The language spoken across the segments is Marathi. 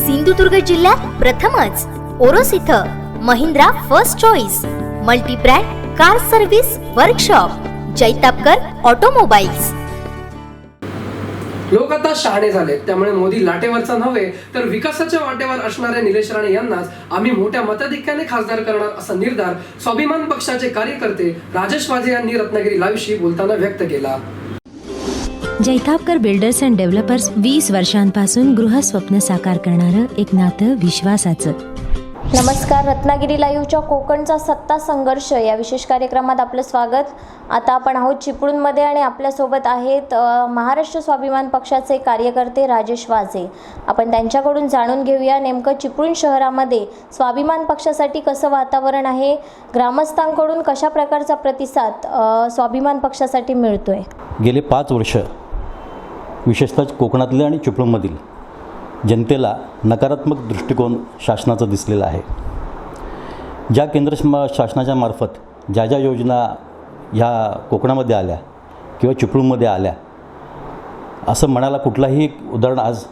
सिंधुदुर्ग जिल्ह्यात प्रथमच ओरोस इथं Mahindra first choice multibrand car service workshop Jaitapkar automobiles. लोक आता शहाणे झाले त्यामुळे मोदी लाटेवरचा नव्हे तर विकासाच्या वाटेवर असणाऱ्या निलेश राणे यांनाच आम्ही मोठ्या मताधिक्याने खासदार करणार असा निर्धार स्वाभिमान पक्षाचे कार्यकर्ते राजेश वाजे यांनी रत्नागिरी लाईव्हशी बोलताना व्यक्त केला. जैतापकर बिल्डर्स अँड डेव्हलपर्स वीस वर्षांपासून गृहस्वप्न साकार करणारं एक नातं विश्वासाचं. नमस्कार रत्नागिरी लाईव्हच्या कोकणचा सत्ता संघर्ष या विशेष कार्यक्रमात आपलं स्वागत. आता आपण आहोत चिपळूणमध्ये आणि आपल्यासोबत आहेत महाराष्ट्र स्वाभिमान पक्षाचे कार्यकर्ते राजेश वाजे. आपण त्यांच्याकडून जाणून घेऊया नेमकं चिपळूण शहरामध्ये स्वाभिमान पक्षासाठी कसं वातावरण आहे ग्रामस्थांकडून कशा प्रकारचा प्रतिसाद स्वाभिमान पक्षासाठी मिळतोय? गेले पाच वर्ष विशेषतः कोकणातल्या आणि चिपळूणमधील जनतेला नकारात्मक दृष्टिकोन शासनाचा दिसलेला आहे. ज्या केंद्र शासनाच्या मार्फत ज्या ज्या योजना ह्या कोकणामध्ये आल्या किंवा चिपळूणमध्ये आल्या असं म्हणायला कुठलाही एक उदाहरण आज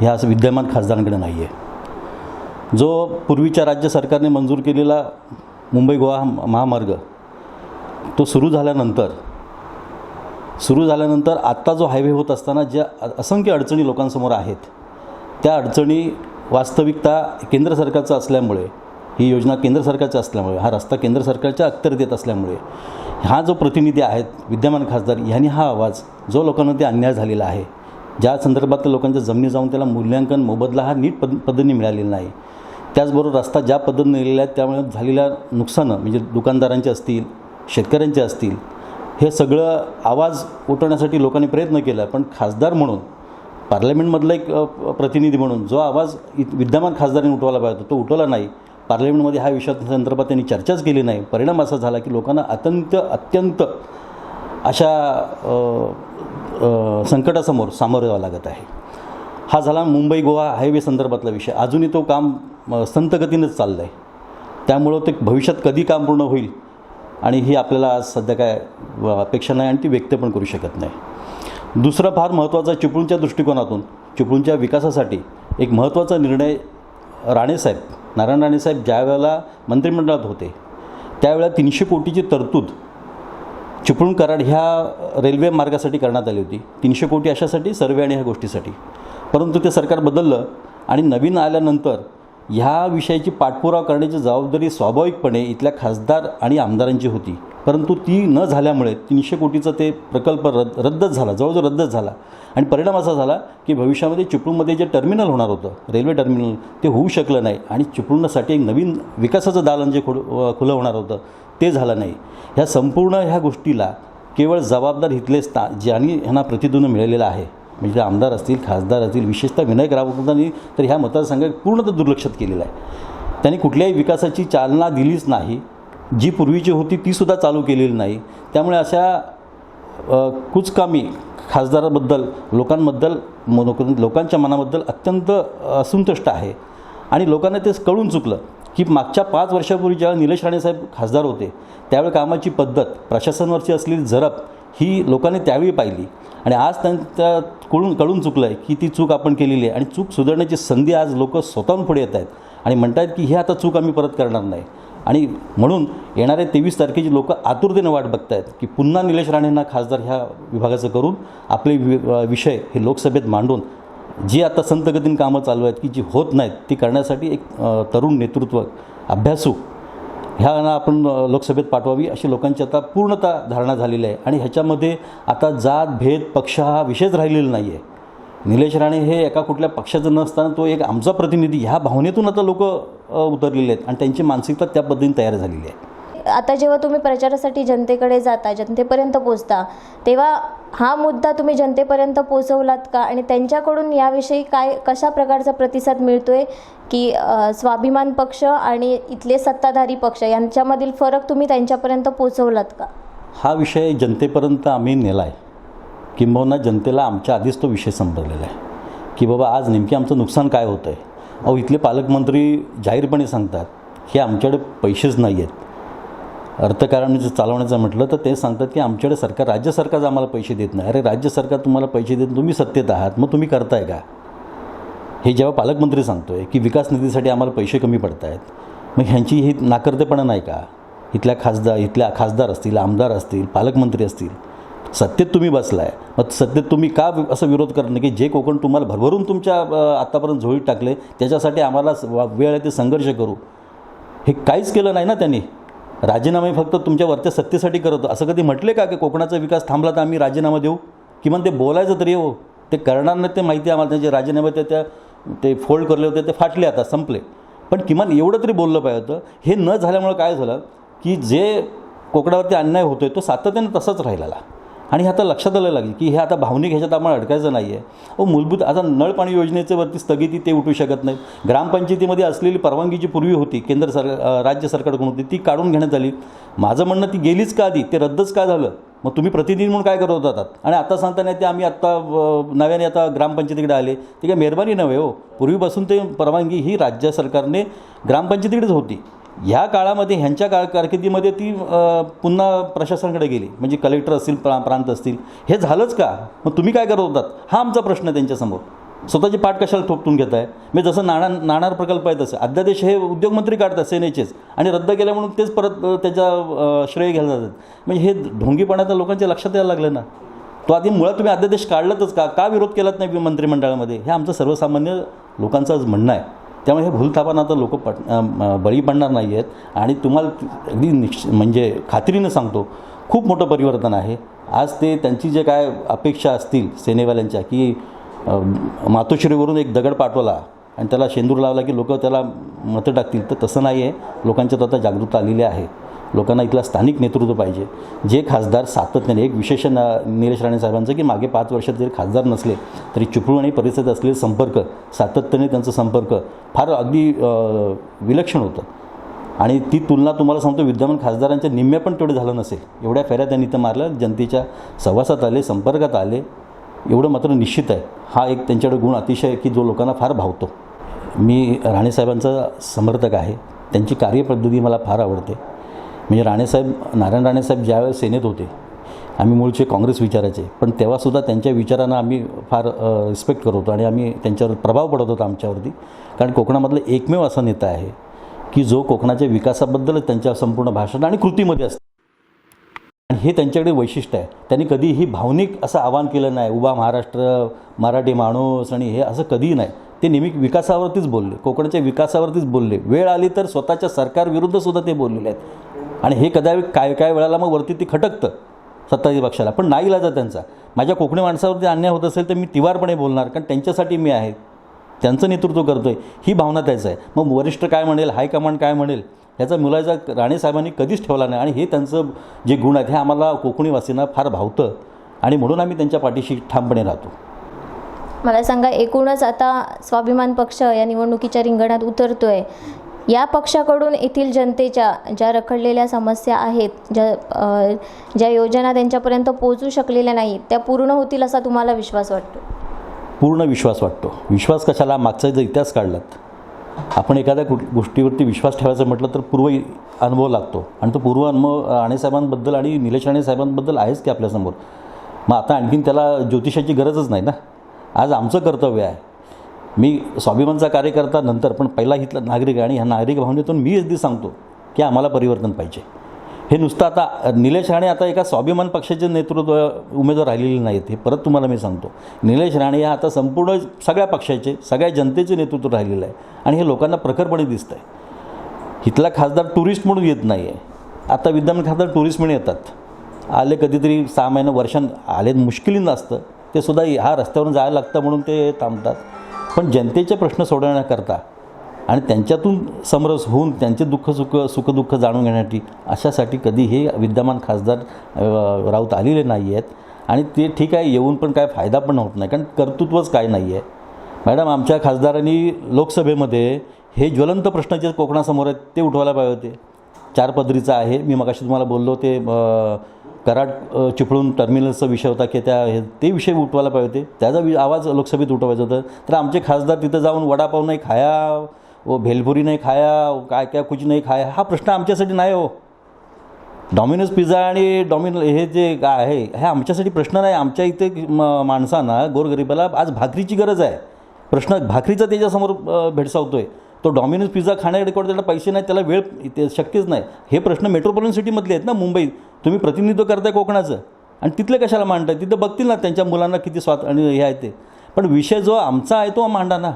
ह्या असं विद्यमान खासदारांकडे नाही आहे जो पूर्वीच्या राज्य सरकारने मंजूर केलेला मुंबई गोवा महामार्ग तो सुरू झाल्यानंतर सुरू झाल्यानंतर आत्ता जो हायवे होत असताना ज्या असंख्य अडचणी लोकांसमोर आहेत त्या अडचणी वास्तविकता केंद्र सरकारचं असल्यामुळे ही योजना केंद्र सरकारची असल्यामुळे हा रस्ता केंद्र सरकारच्या अखत्यारीत असल्यामुळे हा जो प्रतिनिधी आहेत विद्यमान खासदार यांनी हा आवाज जो लोकांमध्ये अन्याय झालेला आहे ज्या संदर्भात लोकांच्या जमिनी जाऊन त्याला मूल्यांकन मोबदला हा नीट पद पद्धतीने मिळालेला नाही. त्याचबरोबर रस्ता ज्या पद्धतीने नेलेला आहे त्यामुळे झालेल्या नुकसानं म्हणजे दुकानदारांचे असतील शेतकऱ्यांचे असतील हे सगळं आवाज उठवण्यासाठी लोकांनी प्रयत्न केला पण खासदार म्हणून पार्लमेंटमधला एक प्रतिनिधी म्हणून जो आवाज इत- विद्यमान खासदारांनी उठवायला पाहिजे तो उठवला नाही. पार्लमेंटमध्ये ह्या विषया संदर्भात त्यांनी चर्चाच केली नाही. परिणाम असा झाला की लोकांना अत्यंत अत्यंत अशा संकटासमोर सामोरं जावं लागत आहे. हा झाला मुंबई गोवा हायवे संदर्भातला विषय. अजूनही तो काम संतगतीनंच गतीनंच चाललं आहे त्यामुळं ते भविष्यात कधी काम पूर्ण होईल आणि ही आपल्याला आज सध्या काय अपेक्षा नाही आणि ती व्यक्त पण करू शकत नाही. दुसरा फार महत्त्वाचा चिपळूणच्या दृष्टिकोनातून चिपळूणच्या विकासासाठी एक महत्त्वाचा निर्णय राणेसाहेब नारायण राणेसाहेब ज्या वेळेला मंत्रिमंडळात होते त्यावेळेला तीनशे कोटीची तरतूद चिपळूण कराड ह्या रेल्वे मार्गासाठी करण्यात आली होती. तीनशे कोटी अशासाठी सर्वे आणि ह्या गोष्टीसाठी. परंतु ते सरकार बदललं आणि नवीन आल्यानंतर ह्या विषयाची पाठपुरावा करण्याची जबाबदारी स्वाभाविकपणे इथल्या खासदार आणि आमदारांची होती. परंतु ती न झाल्यामुळे तीनशे कोटीचा ते प्रकल्प रद्द रद्दच झाला जवळजवळ रद्दच झाला. आणि परिणाम असा झाला की भविष्यामध्ये चिपळूणमध्ये जे टर्मिनल होणार होतं रेल्वे टर्मिनल ते होऊ शकलं नाही. आणि चिपळूणसाठी एक नवीन विकासाचं दालन जे खुल खुलं होणार होतं ते झालं नाही. ह्या संपूर्ण ह्या गोष्टीला केवळ जबाबदार इथले स्था ज्यांनी ह्यांना प्रतिध्वनी मिळालेला आहे. म्हणजे आमदार असतील खासदार असतील विशेषतः विनायक राऊतांनी तर ह्या मतदारसंघात पूर्णतः दुर्लक्षित केलेलं आहे. त्यांनी कुठल्याही विकासाची चालना दिलीच नाही. जी पूर्वीची होती तीसुद्धा चालू केलेली नाही. त्यामुळे अशा कुचकामी खासदाराबद्दल लोकांबद्दल लोक- लोकांच्या मनाबद्दल अत्यंत असंतुष्ट आहे. आणि लोकांना ते कळून चुकलं की मागच्या पाच वर्षापूर्वी ज्यावेळी निलेश राणेसाहेब खासदार होते त्यावेळी कामाची पद्धत प्रशासनावरची असलेली झरप ही लोकांनी त्यावेळी पाहिली. आणि आज त्यांच्या कळून कळून चुकलं आहे की ती चूक आपण केलेली आहे. आणि चूक सुधारण्याची संधी आज लोक स्वतःहून पुढे येत आहेत. आणि म्हणत आहेत की हे आता चूक आम्ही परत करणार नाही. आणि म्हणून येणाऱ्या तेवीस तारखेची लोक आतुरतेने वाट बघत आहेत की पुन्हा निलेश राणेंना खासदार ह्या विभागाचं करून आपले वि विषय हे लोकसभेत मांडून जी आता संतगतीन कामं चालू आहेत की जी होत नाहीत ती करण्यासाठी एक तरुण नेतृत्व अभ्यासू ह्यांना आपण लोकसभेत पाठवावी अशी लोकांची आता पूर्णतः धारणा झालेली आहे. आणि ह्याच्यामध्ये आता जात भेद पक्ष हा विषयच राहिलेला नाही आहे निलेश राणे हे एका कुठल्या पक्षाचं नसताना तो एक आमचा प्रतिनिधी ह्या भावनेतून आता लोक उतरलेले आहेत. आणि त्यांची मानसिकता त्या पद्धतीने तयार झालेली आहे. आता जेव्हा तुम्ही प्रचारासाठी जनतेकडे जाता जनतेपर्यंत पोचता तेव्हा हा मुद्दा तुम्ही जनतेपर्यंत पोचवलात का? आणि त्यांच्याकडून याविषयी काय कशा प्रकारचा प्रतिसाद मिळतोय की स्वाभिमान पक्ष आणि इथले सत्ताधारी पक्ष यांच्यामधील फरक तुम्ही त्यांच्यापर्यंत पोचवलात का? हा विषय जनतेपर्यंत आम्ही नेला आहे किंबहुना जनतेला आमच्या आधीच तो विषय संपलेला आहे. की बाबा आज नेमकी आमचं नुकसान काय होतं आहे अहो इथले पालकमंत्री जाहीरपणे सांगतात की आमच्याकडे पैसेच नाही आहेत अर्थकारण जर चालवण्याचं म्हटलं तर ते सांगतात की आमच्याकडे सरकार राज्य सरकार आम्हाला पैसे देत नाही. अरे राज्य सरकार तुम्हाला पैसे देत तुम्ही सत्तेत आहात मग तुम्ही करताय का? हे जेव्हा पालकमंत्री सांगतो आहे की विकास निधीसाठी आम्हाला पैसे कमी पडत आहेत मग ह्यांची ही नाकर्तेपणा नाही का? इथल्या खासदार इथल्या खासदार असतील आमदार असतील पालकमंत्री असतील सत्तेत तुम्ही बसलाय मग सत्तेत तुम्ही का असं विरोध करत की जे कोकण तुम्हाला भरभरून तुमच्या आत्तापर्यंत झोळीत टाकले त्याच्यासाठी आम्हाला वा- वेळ आहे ते संघर्ष करू? हे काहीच केलं नाही ना त्यांनी. राजीनामे फक्त तुमच्या वरच्या सत्तेसाठी करत असं कधी म्हटले का? की कोकणाचा विकास थांबला तर आम्ही राजीनामा देऊ? किमान ते बोलायचं तरी हो. ते करणार नाही ते माहिती आहे आम्हाला. त्यांचे राजीनामे ते त्या ते फोल्ड करले होते. ते फाटले आता संपले. पण किमान एवढं तरी बोललं पाहिजे होतं. हे न झाल्यामुळं काय झालं? की जे कोकणावरती अन्याय होतो आहे तो सातत्याने तसाच राहिलेला. आणि हे आता लक्षात आलं लागेल की हे आता भावनिक ह्याच्यात आपण अडकायचं नाही आहे अहो मूलभूत आता नळ पाणी योजनेचे वरती स्थगिती ते उठू शकत नाही ग्रामपंचायतीमध्ये असलेली परवानगी जी पूर्वी होती केंद्र सर राज्य सरकारकडून होती ती काढून घेण्यात आली. माझं म्हणणं ती गेलीच का आधी? ते रद्दच का झालं? मग तुम्ही प्रतिनिधी म्हणून काय करत होतात? आणि आता सांगताना ते आम्ही आत्ता नव्याने आता ग्रामपंचायतीकडे आले. ते काय मेहरबानी नव्हे हो. पूर्वीपासून ते परवानगी ही राज्य सरकारने ग्रामपंचायतीकडेच होती. ह्या काळामध्ये ह्यांच्या काळ कारकिर्दीमध्ये ती पुन्हा प्रशासनाकडे गेली. म्हणजे कलेक्टर असतील प्रा प्रांत असतील. हे झालंच का? मग तुम्ही काय करत होतात? हा आमचा प्रश्न आहे त्यांच्यासमोर स्वतःची पाठ कशाला थोपटून घेत आहे म्हणजे मी जसं नाणार नाणार प्रकल्प आहे तसं. अध्यादेश हे उद्योगमंत्री काढतात सेनेचेच. आणि रद्द केल्या म्हणून तेच परत त्याचा त्याच्या श्रेय घ्यायला जातात. म्हणजे हे ढोंगीपणा तर लोकांच्या लक्षात यायला लागलं ना? तो आधी मुळात तुम्ही अध्यादेश काढलातच का? का विरोध केलात नाही मंत्रिमंडळामध्ये? हे आमचं सर्वसामान्य लोकांचं आज म्हणणं आहे. त्यामुळे हे भूलथापांना आता लोक पट बळी पडणार नाही आहेत आणि तुम्हाला अगदी निश्च म्हणजे खात्रीनं सांगतो खूप मोठं परिवर्तन आहे. आज ते त्यांची जे काय अपेक्षा असतील सेनेवाल्यांच्या की मातोश्रीवरून एक दगड पाठवला आणि त्याला शेंदूर लावला की लोक त्याला मतं टाकतील तर तसं नाही आहे लोकांच्यात आता जागरूकता आलेली आहे. लोकांना इथला स्थानिक नेतृत्व पाहिजे. जे खासदार सातत्याने एक विशेष न निलेश राणे साहेबांचं की मागे पाच वर्षात जरी खासदार नसले तरी चिपळूण आणि परिसरात असलेले संपर्क सातत्याने त्यांचा संपर्क फार अगदी विलक्षण होतं. आणि ती तुलना तुम्हाला सांगतो विद्यमान खासदारांच्या निम्म्या पण तेवढं झालं नसेल. एवढ्या फेऱ्या त्यांनी इथं मारल्या जनतेच्या सहवासात आले संपर्कात आले. एवढं मात्र निश्चित आहे. हा एक त्यांच्याकडे गुण अतिशय की जो लोकांना फार भावतो. मी राणेसाहेबांचा समर्थक आहे. त्यांची कार्यपद्धती मला फार आवडते. म्हणजे राणेसाहेब नारायण राणेसाहेब ज्यावेळेस सेनेत होते आम्ही मूळचे काँग्रेस विचाराचे पण तेव्हासुद्धा त्यांच्या विचारांना आम्ही फार रिस्पेक्ट करत होतो आणि आम्ही त्यांच्यावर प्रभाव पडत होता आमच्यावरती. कारण कोकणामधलं एकमेव असा नेता आहे की जो कोकणाच्या विकासाबद्दल त्यांच्या संपूर्ण भाषण आणि कृतीमध्ये असतो. आणि हे त्यांच्याकडे वैशिष्ट्य आहे. त्यांनी कधीही भावनिक असं आवाहन केलं नाही उभा महाराष्ट्र मराठी माणूस आणि हे असं कधीही नाही. ते नेहमी विकासावरतीच बोलले कोकणाच्या विकासावरतीच बोलले. वेळ आली तर स्वतःच्या सरकारविरुद्ध सुद्धा ते बोललेले आहेत. आणि हे कदा काय काय वेळाला मग वरती ती खटकतं सत्ताधी पक्षाला. पण नाही इलाजा त्यांचा. माझ्या कोकणी माणसावरती अन्याय होत असेल तर मी तिवारपणे बोलणार कारण त्यांच्यासाठी मी आहे. त्यांचं नेतृत्व करतो आहे ही भावना त्याचं आहे. मग वरिष्ठ काय म्हणेल हायकमांड काय म्हणेल ह्याचा मुलाचा राणेसाहेबांनी कधीच ठेवला नाही. आणि हे त्यांचं जे गुण आहेत हे आम्हाला कोकणीवासींना फार भावतं. आणि म्हणून आम्ही त्यांच्या पाठीशी ठामपणे राहतो. मला सांगा एकूणच आता स्वाभिमान पक्ष या निवडणुकीच्या रिंगणात उतरतोय. या पक्षाकडून येथील जनतेच्या ज्या रखडलेल्या समस्या आहेत ज्या ज्या योजना त्यांच्यापर्यंत पोहोचू शकलेल्या नाहीत त्या पूर्ण होतील असा तुम्हाला विश्वास वाटतो? पूर्ण विश्वास वाटतो. विश्वास कशाला? मागचा जर इतिहास काढलात. आपण एखाद्या कुठ गोष्टीवरती विश्वास ठेवायचं म्हटलं तर पूर्व अनुभव लागतो. आणि तो पूर्व अनुभव राणेसाहेबांबद्दल आणि निलेश राणे साहेबांबद्दल आहेच की आपल्यासमोर. मग आता आणखीन त्याला ज्योतिषाची गरजच नाही ना? आज आमचं कर्तव्य आहे. मी स्वाभिमानचा कार्यकर्ता नंतर पण पहिला हितला नागरिक आहे आणि ह्या नागरिक भावनेतून मी अगदी सांगतो की आम्हाला परिवर्तन पाहिजे. हे नुसतं आता निलेश राणे आता एका स्वाभिमान पक्षाचे नेतृत्व उमेदवार राहिलेले नाहीत हे परत तुम्हाला मी सांगतो. निलेश राणे ह्या आता संपूर्ण सगळ्या पक्षाचे सगळ्या जनतेचे नेतृत्व राहिलेलं आहे आणि हे लोकांना प्रखरपणे दिसतं आहे इथला खासदार टुरिस्ट म्हणून येत नाही आहे आता विद्यमान खासदार टुरिस्ट म्हणून येतात. आले कधीतरी सहा महिनं वर्षां आले मुश्किलीनं असतं. ते सुद्धा हा रस्त्यावरून जायला लागतं म्हणून ते थांबतात. पण जनतेचे प्रश्न सोडवण्याकरता आणि त्यांच्यातून समरस होऊन त्यांचे दुःख सुख सुखदुःख जाणून घेण्यासाठी अशासाठी कधी हे विद्यमान खासदार राऊत आलेले नाही आहेत आणि ते ठीक आहे येऊन पण काय फायदा पण होत नाही कारण कर्तृत्वच काय नाही आहे मॅडम आमच्या खासदारांनी लोकसभेमध्ये हे ज्वलंत प्रश्न जे कोकणासमोर आहेत ते उठवायला पाहिजे होते. चार पदरीचं आहे मी मगाशी तुम्हाला बोललो ते कराड चिपळूण टर्मिनलचा विषय होता की त्या हे ते विषय उठवायला पाहिजे होते. त्याचा वि आवाज लोकसभेत उठवायचा होता. तर आमचे खासदार तिथं जाऊन वडापाव नाही खाया व भेलपुरी नाही खाया काय काय कुछ नाही खाया हा प्रश्न आमच्यासाठी नाही हो. डॉमिनोज पिझ्झा आणि डॉमिनो हे जे काय आहे हे आमच्यासाठी प्रश्न नाही. आमच्या इथे म माणसांना गोरगरिबाला आज भाकरीची गरज आहे. प्रश्न भाकरीचा त्याच्यासमोर भेडसावतो भेडसावतोय. तो डॉमिनोज पिझ्झा खाण्याकडे त्याला पैसे नाही त्याला वेळ ते शक्यच नाही. हे प्रश्न मेट्रोपॉलिटन सिटीमधले आहेत ना मुंबईत. तुम्ही प्रतिनिधित्व करताय कोकणाचं. आणि तिथले कशाला मांडताय? तिथं बघतील ना त्यांच्या मुलांना किती स्वात आणि हे आहे ते. पण विषय जो आमचा आहे तो मांडा ना.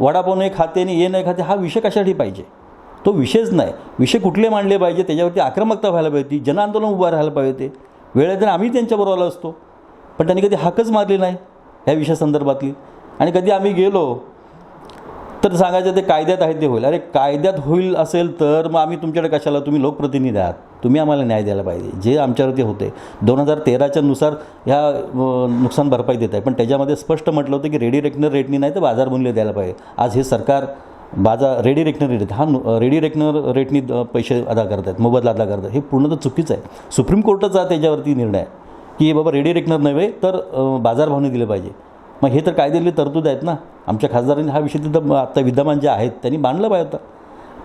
वडापाव नाही खाते आणि हे नाही खाते हा विषय कशासाठी पाहिजे? तो विषयच नाही. विषय कुठले मांडले पाहिजे त्याच्यावरती आक्रमकता व्हायला पाहिजे जन आंदोलन उभं राहायला पाहिजे ते वेळेत आम्ही त्यांच्याबरोबर आलो असतो. पण त्यांनी कधी हाकच मारली नाही ह्या विषयासंदर्भातली आणि कधी आम्ही गेलो तर सांगायचं ते कायद्यात आहे ते होईल. अरे कायद्यात होईल असेल तर मग आम्ही तुमच्याकडे कशाला? तुम्ही लोकप्रतिनिधी आहात. तुम्ही आम्हाला न्याय द्यायला पाहिजे. जे आमच्यावरती होते दोन हजार तेराच्या नुसार ह्या नुकसान भरपाई देत आहे. पण त्याच्यामध्ये स्पष्ट म्हटलं होतं की रेडी रेकनर रेटनी नाही तर बाजार मूल्य द्यायला पाहिजे. आज हे सरकार बाजार रेडी रेकनर रेट हा रेडी रेकनर रेटनी पैसे अदा करतात मोबदला अदा करतात हे पूर्ण तर चुकीचं आहे. सुप्रीम कोर्टाचा त्याच्यावरती निर्णय आहे की बाबा रेडी रेकनर नव्हे तर बाजारभावने बाजारभावाने दिले पाहिजे. मग हे तर कायद्यातले तरतूद आहेत ना. आमच्या खासदारांनी हा विषय तिथं आत्ता विद्यमान जे आहेत त्यांनी बांधलं पाहिजे होता.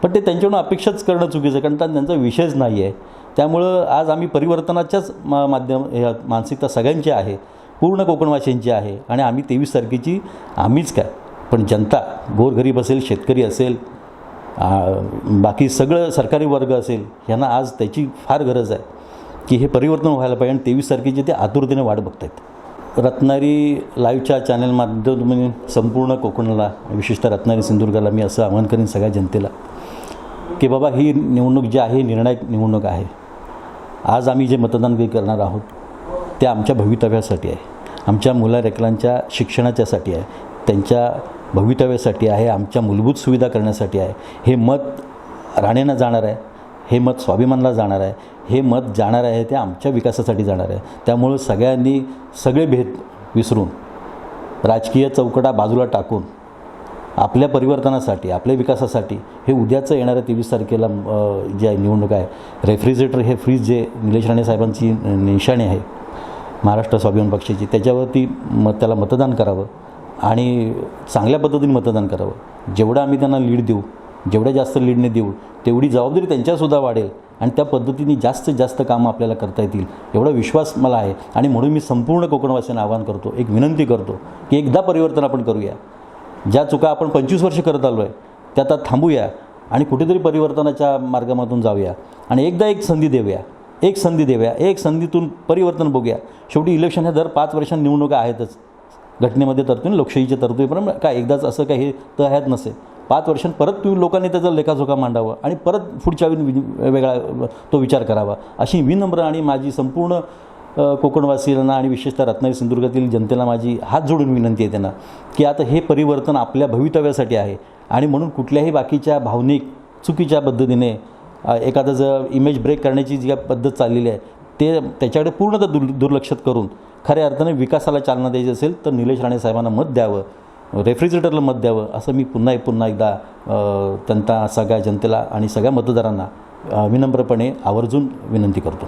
पण ते त्यांच्याकडून अपेक्षाच करणं चुकीचं कारण त्यांचा विषयच नाही आहे त्यामुळं आज आम्ही परिवर्तनाच्याच मा माध्यम ह्या मानसिकता सगळ्यांची आहे पूर्ण कोकणवासियांची आहे आणि आम्ही तेवीस तारखेची आम्हीच काय. पण जनता गोरगरीब असेल शेतकरी असेल बाकी सगळं सरकारी वर्ग असेल ह्यांना आज त्याची फार गरज आहे की हे परिवर्तन व्हायला पाहिजे आणि तेवीस तारखेची ते आतुरतेने वाट बघत आहेत रत्नागिरी लाईव्हच्या चॅनल माध्यमातून संपूर्ण कोकणाला विशेषतः रत्नागिरी सिंधुदुर्गाला मी असं आवाहन करेन सगळ्या जनतेला. की बाबा ही निवडणूक जी आहे निर्णायक निवडणूक आहे. आज आम्ही जे मतदान करणार आहोत ते आमच्या भवितव्यासाठी आहे. आमच्या मुलारेकलांच्या शिक्षणाच्यासाठी आहे. त्यांच्या भवितव्यासाठी आहे आमच्या मूलभूत सुविधा करण्यासाठी आहे. हे मत राणेंना जाणार आहे. हे मत स्वाभिमानला जाणार आहे. हे मत जाणार आहे ते आमच्या विकासासाठी जाणार आहे. त्यामुळं सगळ्यांनी सगळे भेद विसरून राजकीय चौकटा बाजूला टाकून आपल्या परिवर्तनासाठी आपल्या विकासासाठी हे उद्याचं येणाऱ्या तेवीस तारखेला जे आहे निवडणूक आहे रेफ्रिजरेटर हे फ्रीज जे निलेश राणे साहेबांची निशाणी आहे महाराष्ट्र स्वाभिमान पक्षाची त्याच्यावरती म त्याला मतदान करावं आणि चांगल्या पद्धतीने मतदान करावं. जेवढं आम्ही त्यांना लीड देऊ जेवढ्या जास्त लीडने देऊ तेवढी जबाबदारी त्यांच्यासुद्धा वाढेल आणि त्या पद्धतीने जास्तीत जास्त कामं आपल्याला करता येतील एवढा विश्वास मला आहे. आणि म्हणून मी संपूर्ण कोकणवासियांना आवाहन करतो एक विनंती करतो की एकदा परिवर्तन आपण करूया. ज्या चुका आपण पंचवीस वर्ष करत आलो आहे त्या आता थांबूया आणि कुठेतरी परिवर्तनाच्या मार्गामधून जाऊया. आणि एकदा एक संधी देऊया. एक संधी देऊया. एक संधीतून परिवर्तन बघूया. शेवटी इलेक्शन हे दर पाच वर्षांनी निवडणुका आहेतच. घटनेमध्ये तरतूद लोकशाहीच्या तरतुदी पण काय एकदाच असं काही हे तर ह्यात नसे पाच वर्षांत परत तुम्ही लोकांनी त्याचा लेखाजोखा मांडावा आणि परत पुढच्या वेळी वेगळा तो विचार करावा. अशी विनम्र आणि माझी संपूर्ण कोकणवासियांना आणि विशेषतः रत्नागिरी सिंधुदुर्गातील जनतेला माझी हात जोडून विनंती आहे त्यांना की आता हे परिवर्तन आपल्या भवितव्यासाठी आहे. आणि म्हणून कुठल्याही बाकीच्या भावनिक चुकीच्या पद्धतीने एखादं जर इमेज ब्रेक करण्याची जी पद्धत चाललेली आहे ते त्याच्याकडे पूर्णतः दुर् दुर्लक्षित करून खऱ्या अर्थाने विकासाला चालना द्यायची असेल तर निलेश राणे साहेबांना मत द्यावं रेफ्रिजरेटरला मत द्यावं असं मी पुन्हा पुन्हा एकदा त्यांना सगळ्या जनतेला आणि सगळ्या मतदारांना विनम्रपणे आवर्जून विनंती करतो.